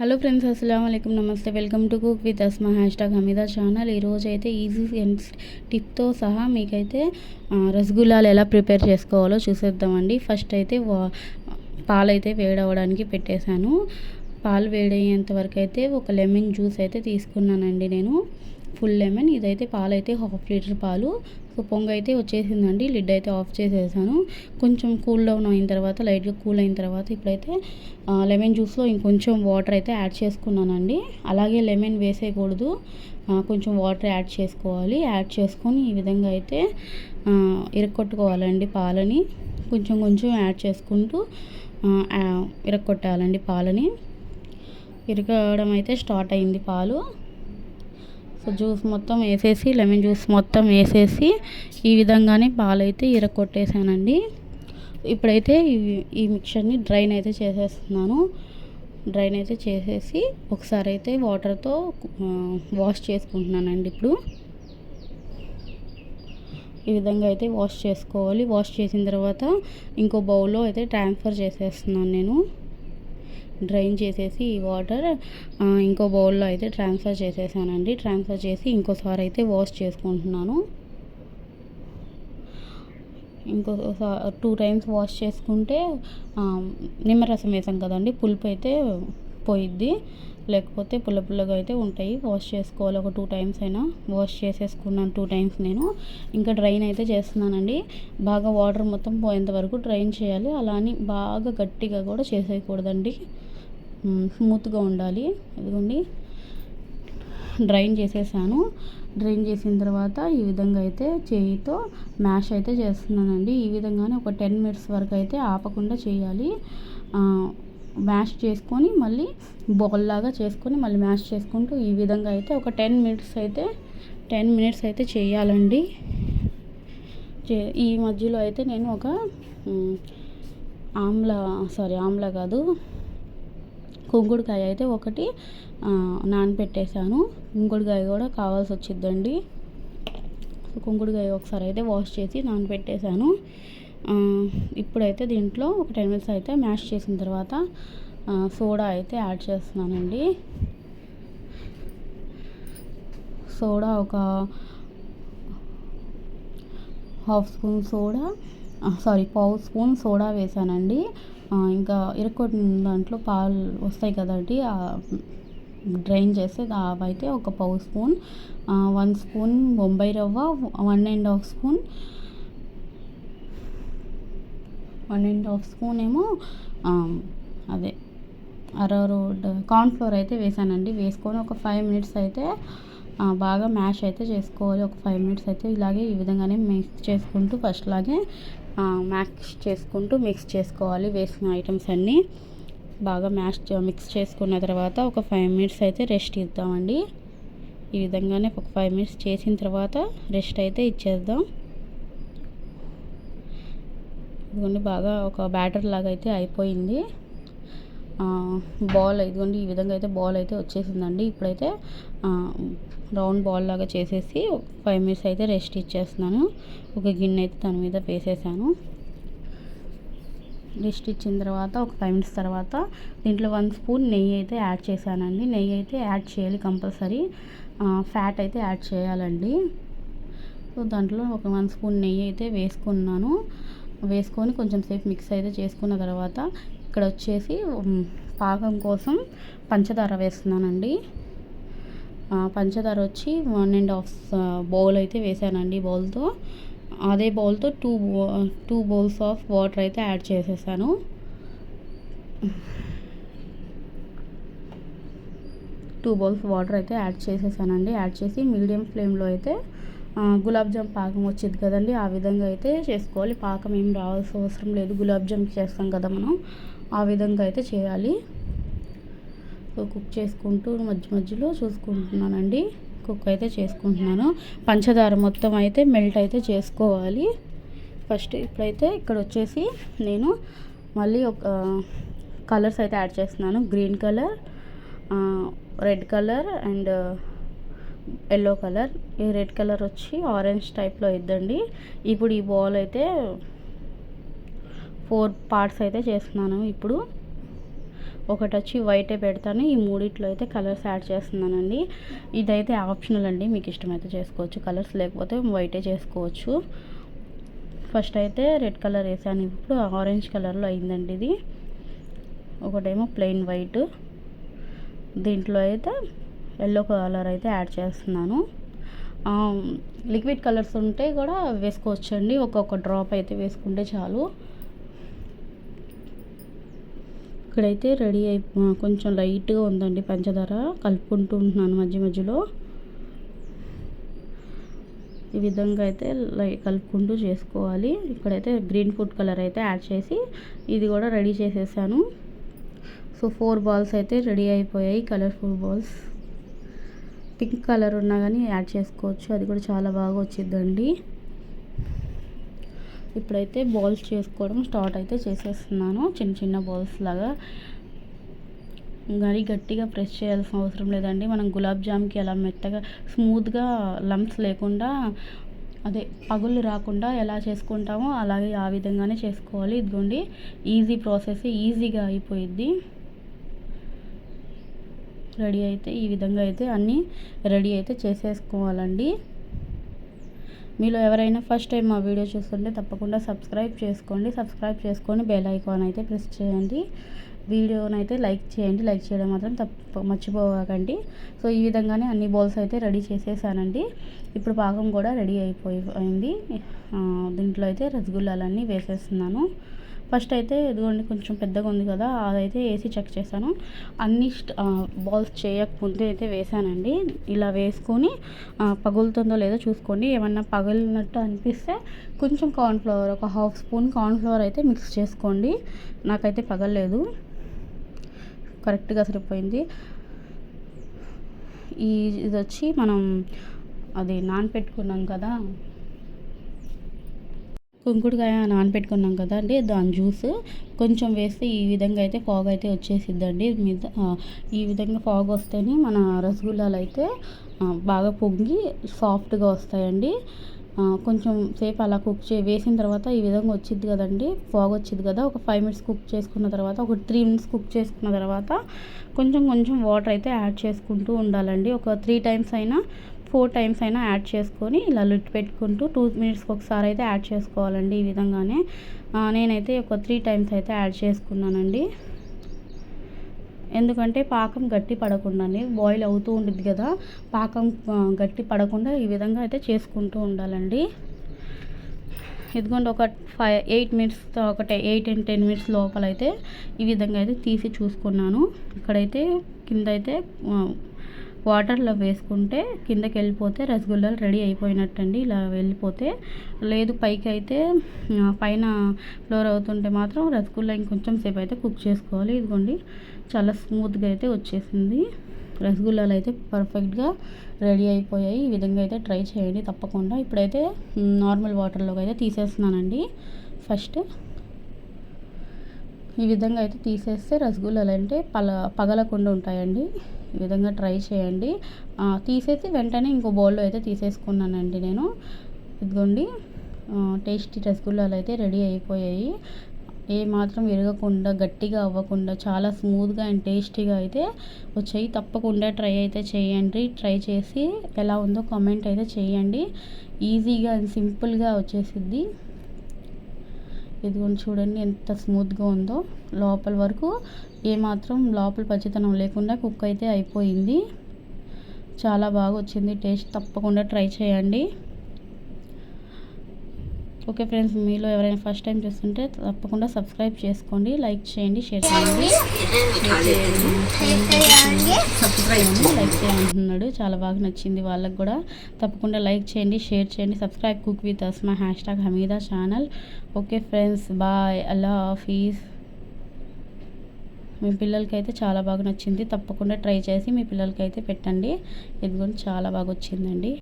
Hello friends అస్సలం అయికం నమస్తే welcome to cook with Asma hashtag Hamida channel ఈరోజు అయితే ఈజీ అండ్ టిప్తో సహా మీకైతే రసగుల్లాలు ఎలా ప్రిపేర్ చేసుకోవాలో చూసేద్దామండి. ఫస్ట్ అయితే పాలైతే వేడవడానికి పెట్టేశాను. పాలు వేడయ్యేంత వరకు అయితే ఒక లెమన్ జ్యూస్ అయితే తీసుకున్నానండి నేను. Full lemon. ఇదైతే పాలు అయితే హాఫ్ లీటర్ పాలు. సో పొంగ అయితే వచ్చేసిందండి. లిడ్ అయితే ఆఫ్ చేసేసాను. కొంచెం కూల్ డౌన్ అయిన తర్వాత లైట్గా కూల్ అయిన తర్వాత ఇప్పుడైతే లెమన్ జ్యూస్లో ఇంకొంచెం వాటర్ అయితే యాడ్ చేసుకున్నానండి. అలాగే లెమన్ వేసేయకూడదు. కొంచెం వాటర్ యాడ్ చేసుకోవాలి. యాడ్ చేసుకొని ఈ విధంగా అయితే ఇరక్కొట్టుకోవాలండి పాలని. కొంచెం కొంచెం యాడ్ చేసుకుంటూ ఇరక్కొట్టాలండి పాలని. ఇరకడం అయితే స్టార్ట్ అయింది పాలు. సో జ్యూస్ మొత్తం వేసేసి లెమన్ జ్యూస్ మొత్తం వేసేసి ఈ విధంగానే పాలైతే ఇరకొట్టేసానండి ఇప్పుడైతే ఈ మిక్చర్ని డ్రైన్ అయితే చేసేస్తున్నాను. డ్రైన్ అయితే చేసేసి ఒకసారి అయితే వాటర్తో వాష్ చేసుకుంటున్నానండి ఇప్పుడు. ఈ విధంగా అయితే వాష్ చేసుకోవాలి. వాష్ చేసిన తర్వాత ఇంకో బౌల్లో అయితే ట్రాన్స్ఫర్ చేసేస్తున్నాను నేను. డ్రైన్ చేసేసి ఈ వాటర్ ఇంకో బౌల్లో అయితే ట్రాన్స్ఫర్ చేసేసానండి. ట్రాన్స్ఫర్ చేసి ఇంకోసారి అయితే వాష్ చేసుకుంటున్నాను. ఇంకో టూ టైమ్స్ వాష్ చేసుకుంటే నిమ్మరసం వేసాం కదండి పులుపు అయితే పోయిద్ది. లేకపోతే పుల్ల పుల్లగా అయితే ఉంటాయి. వాష్ చేసుకోవాలి. ఒక టూ టైమ్స్ అయినా. వాష్ చేసేసుకున్నాను టూ టైమ్స్ నేను. ఇంకా డ్రైన్ అయితే చేస్తున్నానండి. బాగా వాటర్ మొత్తం పోయేంత వరకు డ్రైన్ చేయాలి. అలా అని బాగా గట్టిగా కూడా చేసేయకూడదండి. స్మూత్గా ఉండాలి. ఇదిగోండి. డ్రైన్ చేసేసాను. డ్రైన్ చేసిన తర్వాత ఈ విధంగా అయితే చేయితో మ్యాష్ అయితే చేస్తున్నానండి. ఈ విధంగానే ఒక టెన్ మినిట్స్ వరకు అయితే ఆపకుండా చేయాలి. మ్యాష్ చేసుకొని మళ్ళీ బౌల్ లాగా చేసుకొని మళ్ళీ మ్యాష్ చేసుకుంటూ ఈ విధంగా అయితే ఒక టెన్ మినిట్స్ అయితే టెన్ మినిట్స్ అయితే చేయాలండి. ఈ మధ్యలో అయితే నేను ఒక ఆమ్లా సారీ ఆమ్లా కాదు కుంకుడుకాయ అయితే ఒకటి నానబెట్టేశాను కుంకుడుకాయ కూడా కావాల్సి వచ్చిందండి కుంకుడుకాయ ఒకసారి అయితే వాష్ చేసి నానబెట్టేశాను ఇప్పుడైతే దీంట్లో ఒక టెన్ మినిట్స్ అయితే మ్యాష్ చేసిన తర్వాత సోడా అయితే యాడ్ చేస్తున్నానండి. సోడా ఒక హాఫ్ స్పూన్ సోడా సారీ పావు స్పూన్ సోడా వేసానండి. ఇంకా ఇరక్కొట్టిన దాంట్లో పాలు వస్తాయి కదండి డ్రైన్ చేస్తే అవైతే ఒక పావు స్పూన్ వన్ స్పూన్ బొంబాయి రవ్వ one and half spoon one and half spoon ఏమో అదే అరరోడ్ కార్న్ఫ్లోర్ అయితే వేసానండి. వేసుకొని ఒక ఫైవ్ మినిట్స్ అయితే బాగా మ్యాష్ అయితే చేసుకోవాలి. ఒక ఫైవ్ మినిట్స్ అయితే ఇలాగే ఈ విధంగానే మిక్స్ చేసుకుంటూ ఫస్ట్ లాగే మ్యాష్ చేసుకుంటూ మిక్స్ చేసుకోవాలి వేసిన ఐటమ్స్ అన్నీ. బాగా మ్యాష్ మిక్స్ చేసుకున్న తర్వాత ఒక ఫైవ్ మినిట్స్ అయితే రెస్ట్ ఇద్దామండి. ఈ విధంగానే ఒక ఫైవ్ మినిట్స్ చేసిన తర్వాత రెస్ట్ అయితే ఇచ్చేద్దాం. ఇదిగోండి బాగా ఒక బ్యాటర్ లాగా అయితే అయిపోయింది బాల్ ఇదిగోండి ఈ విధంగా అయితే బాల్ అయితే వచ్చేసిందండి. ఇప్పుడైతే రౌండ్ బాల్ లాగా చేసేసి ఫైవ్ మినిట్స్ అయితే రెస్ట్ ఇచ్చేస్తున్నాను. ఒక గిన్నె అయితే దాని మీద వేసేసాను. రెస్ట్ ఇచ్చిన తర్వాత ఒక ఫైవ్ మినిట్స్ తర్వాత దీంట్లో వన్ స్పూన్ నెయ్యి అయితే యాడ్ చేశానండి. నెయ్యి అయితే యాడ్ చేయాలి కంపల్సరీ ఫ్యాట్ అయితే యాడ్ చేయాలండి. సో దాంట్లో ఒక వన్ స్పూన్ నెయ్యి అయితే వేసుకున్నాను. వేసుకొని కొంచెం సేపు మిక్స్ అయితే చేసుకున్న తర్వాత ఇక్కడ వచ్చేసి పాకం కోసం పంచదార వేస్తున్నానండి. పంచదార వచ్చి వన్ అండ్ హాఫ్ బౌల్ అయితే వేసానండి బౌల్తో. అదే బౌల్తో two two bowls of water అయితే యాడ్ చేసేసాను. టూ బౌల్స్ వాటర్ అయితే యాడ్ చేసేసానండి. యాడ్ చేసి మీడియం ఫ్లేమ్లో అయితే గులాబ్జామ్ పాకం వచ్చింది కదండి ఆ విధంగా అయితే చేసుకోవాలి. పాకం ఏం రావాల్సిన అవసరం లేదు. గులాబ్జామ్ చేస్తాం కదా మనం ఆ విధంగా అయితే చేయాలి. కుక్ చేసుకుంటూ మధ్య మధ్యలో చూసుకుంటున్నానండి. కుక్ అయితే చేసుకుంటున్నాను. పంచదార మొత్తం అయితే మెల్ట్ అయితే చేసుకోవాలి. ఫస్ట్ ఇప్పుడైతే ఇక్కడ వచ్చేసి నేను మళ్ళీ ఒక కలర్స్ అయితే యాడ్ చేస్తున్నాను. Green colour red colour and yellow colour ఈ రెడ్ కలర్ వచ్చి ఆరెంజ్ టైప్లో ఇద్దండి. ఇప్పుడు ఈ బాల్ అయితే ఫోర్ పార్ట్స్ అయితే చేస్తున్నాను ఇప్పుడు. ఒకటి వచ్చి వైటే పెడతాను ఈ మూడిట్లో అయితే కలర్స్ యాడ్ చేస్తున్నానండి. ఇదైతే ఆప్షనల్ అండి మీకు ఇష్టమైతే చేసుకోవచ్చు. కలర్స్ లేకపోతే వైటే చేసుకోవచ్చు. ఫస్ట్ అయితే రెడ్ కలర్ వేసాను ఇప్పుడు ఆరెంజ్ కలర్లో అయిందండి ఇది. ఒకటేమో ప్లెయిన్ వైట్ దీంట్లో అయితే ఎల్లో కలర్ అయితే యాడ్ చేస్తున్నాను. లిక్విడ్ కలర్స్ ఉంటే కూడా వేసుకోవచ్చండి. ఒక్కొక్క డ్రాప్ అయితే వేసుకుంటే చాలు. ఇక్కడైతే రెడీ అయి కొంచెం లైట్గా ఉందండి పంచదార. కలుపుకుంటూ ఉంటున్నాను మధ్య మధ్యలో. ఈ విధంగా అయితే లై కలుపుకుంటూ చేసుకోవాలి. ఇక్కడైతే గ్రీన్ ఫుడ్ కలర్ అయితే యాడ్ చేసి ఇది కూడా రెడీ చేసేసాను. సో ఫోర్ బాల్స్ అయితే రెడీ అయిపోయాయి కలర్ఫుల్ బాల్స్. పింక్ కలర్ ఉన్నా కానీ యాడ్ చేసుకోవచ్చు. అది కూడా చాలా బాగా వచ్చిందండి. ఇప్పుడైతే బాల్స్ చేసుకోవడం స్టార్ట్ అయితే చేసేస్తున్నాను. చిన్న చిన్న బాల్స్ లాగా. మరీ గట్టిగా ప్రెస్ చేయాల్సిన అవసరం లేదండి. మనం గులాబ్ జామ్కి ఎలా మెత్తగా స్మూత్గా లంప్స్ లేకుండా అదే పగులు రాకుండా ఎలా చేసుకుంటామో అలాగే ఆ విధంగానే చేసుకోవాలి. ఇదిగోండి ఈజీ ప్రాసెస్ ఈజీగా అయిపోయిద్ది. రెడీ అయితే ఈ విధంగా అయితే అన్నీ రెడీ అయితే చేసేసుకోవాలండి. మీలో ఎవరైనా ఫస్ట్ టైం మా వీడియో చూస్తుంటే తప్పకుండా సబ్స్క్రైబ్ చేసుకోండి. సబ్స్క్రైబ్ చేసుకొని బెల్ ఐకాన్ అయితే ప్రెస్ చేయండి. వీడియోనైతే లైక్ చేయండి. లైక్ చేయడం మాత్రం తప్ప మర్చిపోకండి. సో ఈ విధంగానే అన్ని బౌల్స్ అయితే రెడీ చేసేసానండి. ఇప్పుడు పాకం కూడా రెడీ అయిపోయింది దీంట్లో అయితే రసగుల్లాలన్నీ వేసేస్తున్నాను. ఫస్ట్ అయితే ఇదిగోండి కొంచెం పెద్దగా ఉంది కదా అదైతే వేసి చెక్ చేశాను. అన్ని బాల్స్ చేయకముందే అయితే వేసానండి ఇలా వేసుకొని పగులుతుందో లేదో చూసుకోండి. ఏమన్నా పగిలినట్టు అనిపిస్తే కొంచెం కార్న్ఫ్లవర్ ఒక హాఫ్ స్పూన్ కార్న్ఫ్లవర్ అయితే మిక్స్ చేసుకోండి. నాకైతే పగలలేదు. కరెక్ట్గా సరిపోయింది. ఈ ఇది వచ్చి మనం అది నానపెట్టుకున్నాం కదా. కుంకుడుకాయ నానపెట్టుకున్నాం కదా అండి దాని జ్యూస్ కొంచెం వేస్తే ఈ విధంగా అయితే ఫాగ్ అయితే వచ్చేసిద్దండి. మీద ఈ విధంగా ఫాగ్ వస్తేనే మన రసగుల్లాలు అయితే బాగా పొంగి సాఫ్ట్గా వస్తాయండి. కొంచెం సేపు అలా కుక్ చే వేసిన తర్వాత ఈ విధంగా వచ్చింది కదండి ఫాగ్ వచ్చింది కదా ఒక ఫైవ్ మినిట్స్ కుక్ చేసుకున్న తర్వాత ఒక త్రీ మినిట్స్ కుక్ చేసుకున్న తర్వాత కొంచెం కొంచెం వాటర్ అయితే యాడ్ చేసుకుంటూ ఉండాలండి. ఒక త్రీ టైమ్స్ అయినా ఫోర్ టైమ్స్ అయినా యాడ్ చేసుకొని ఇలా లిట్ పెట్టుకుంటూ టూ మినిట్స్కి ఒకసారి అయితే యాడ్ చేసుకోవాలండి ఈ విధంగానే. నేనైతే ఒక త్రీ టైమ్స్ అయితే యాడ్ చేసుకున్నానండి. ఎందుకంటే పాకం గట్టి పడకుండా బాయిల్ అవుతూ ఉంటుంది కదా పాకం గట్టి పడకుండా ఈ విధంగా అయితే చేసుకుంటూ ఉండాలండి. ఇదిగోండి ఒక ఫైవ్ ఎయిట్ మినిట్స్ ఒక ఎయిట్ అండ్ టెన్ మినిట్స్ లోపల అయితే ఈ విధంగా అయితే తీసి చూసుకున్నాను. ఇక్కడైతే కింద అయితే వాటర్లో వేసుకుంటే కిందకి వెళ్ళిపోతే రసగుల్లాలు రెడీ అయిపోయినట్టండి. ఇలా వెళ్ళిపోతే లేదు పైకి అయితే పైన ఫ్లోర్ అవుతుంటే మాత్రం రసగుల్లా ఇంకొంచెం సేపు అయితే కుక్ చేసుకోవాలి. ఇదిగోండి చాలా స్మూత్గా అయితే వచ్చేసింది. రసగుల్లాలు అయితే పర్ఫెక్ట్గా రెడీ అయిపోయాయి. ఈ విధంగా అయితే ట్రై చేయండి తప్పకుండా. ఇప్పుడైతే నార్మల్ వాటర్లోకి అయితే తీసేస్తున్నానండి. ఫస్ట్ ఈ విధంగా అయితే తీసేస్తే రసగుల్లాలు అంటే పల పగలకుండా ఉంటాయండి. ఈ విధంగా ట్రై చేయండి. తీసేసి వెంటనే ఇంకో బౌల్లో అయితే తీసేసుకున్నానండి నేను. ఇదిగోండి టేస్టీ రసగుల్లాలు అయితే రెడీ అయిపోయాయి. ఏ మాత్రం విరగకుండా గట్టిగా అవ్వకుండా చాలా స్మూత్గా అండ్ టేస్టీగా అయితే వచ్చాయి. తప్పకుండా ట్రై అయితే చేయండి. ట్రై చేసి ఎలా ఉందో కామెంట్ అయితే చేయండి. ఈజీగా అండ్ సింపుల్గా వచ్చేసిద్ది. ఇదిగోండి చూడండి ఎంత స్మూత్గా ఉందో. లోపల వరకు ఏమాత్రం లోపల పచ్చితనం లేకుండా కుక్ అయితే అయిపోయింది. చాలా బాగా వచ్చింది. టేస్ట్ తప్పకుండా ట్రై చేయండి. ఓకే ఫ్రెండ్స్ మీలో ఎవరైనా ఫస్ట్ టైం చూస్తుంటే తప్పకుండా సబ్స్క్రైబ్ చేసుకోండి లైక్ చేయండి షేర్ చేయండి. సబ్స్క్రైబ్ లైక్ చేయమంటున్నాడు చాలా బాగా నచ్చింది వాళ్ళకి కూడా. తప్పకుండా లైక్ చేయండి షేర్ చేయండి subscribe cook with us my hashtag Hamida channel okay friends bye Allah Hafeez మీ పిల్లలకైతే చాలా బాగా నచ్చింది. తప్పకుండా ట్రై చేసి మీ పిల్లలకైతే పెట్టండి. పెట్టండి కూడా చాలా బాగా వచ్చిందండి.